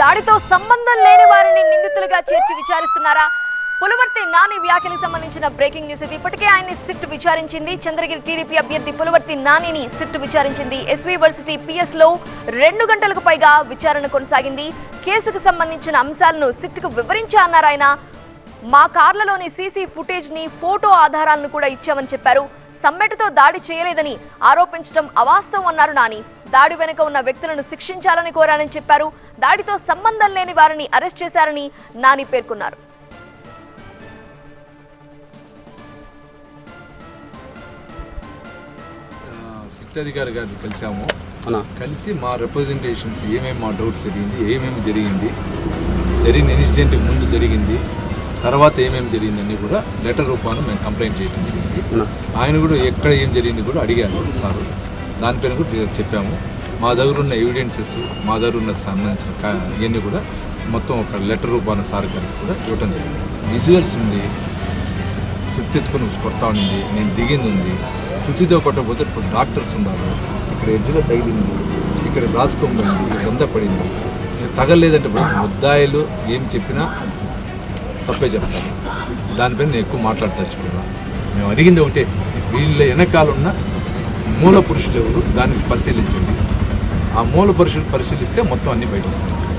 దాడితో సంబంధం లేని వారిని నిందితులుగా చేర్చి విచారిస్తున్నారా? పులవర్తి నాని వ్యాఖ్యలకు సంబంధించిన బ్రేకింగ్ న్యూస్ ఇది. ఇప్పటికే ఆయన్ని సిట్ విచారించింది. చంద్రగిరి టీడీపీ అభ్యర్థి పులవర్తి నానిని సిట్ విచారించింది. ఎస్వి వర్సిటీ పిఎస్లో రెండు గంటలకు పైగా విచారణ కొనసాగింది. కేసుకు సంబంధించిన అంశాలను సిట్కు వివరించా అన్నారు ఆయన. మా కార్లలోని సీసీ ఫుటేజ్ని ఫోటో ఆధారాలను కూడా ఇచ్చామని చెప్పారు. సమ్మెటతో దాడి చేయలేదని ఆరోపించడం అవాస్తవం అన్నారు నాని. దాడి వెనుక ఉన్న వ్యక్తులను శిక్షించాలని కోరానని చెప్పారు. దాడితో సంబంధం లేని వారిని అరెస్ట్ చేశారని నాని పేర్కొన్నారు. అధికారి గారిని కలిసాము అన్నా కలిసి మా రిప్రజెంటేషన్స్ ఏమేమి మా డౌట్స్ జరిగింది ఏమేమి జరిగింది జరిగిన ఇన్సిడెంట్ ముందు జరిగింది తర్వాత ఏమేమి జరిగింది అన్ని కూడా లెటర్ రూపాన్ని మేము కంప్లైంట్ చేయడం జరిగింది. అన్నా ఆయన కూడా ఎక్కడ ఏం జరిగింది కూడా అడిగారు సార్. దానిపైన కూడా చెప్పాము. మా దగ్గర ఉన్న ఎవిడెన్సెస్ మా దగ్గర ఉన్న సంబంధించిన ఇవన్నీ కూడా మొత్తం ఒక లెటర్ రూపాన సార్ గారికి కూడా ఇవ్వటం జరిగింది. విజువల్స్ ఉంది. శుత్తిత్తుకొని కొడతా ఉండింది నేను దిగింది ఉంది. సుత్తితో కొట్టకపోతే ఇప్పుడు డాక్టర్స్ ఉన్నారు. ఇక్కడ ఎడ్జ్లో తగిలింది. ఇక్కడ రాసుకోబోయింది ఇక్కడంతా పడింది. తగలేదంటే ముద్దాయిలు ఏం చెప్పినా తప్పే చెప్తాను దానిపైన నేను ఎక్కువ మాట్లాడదలుచుకున్నా. మేము అడిగింది ఒకటే. వీళ్ళ వెనకాల ఉన్నా మూల పురుషులు ఎవరు? దాన్ని పరిశీలించండి. ఆ మూల పురుషులు పరిశీలిస్తే మొత్తం అన్ని బయట వస్తుంది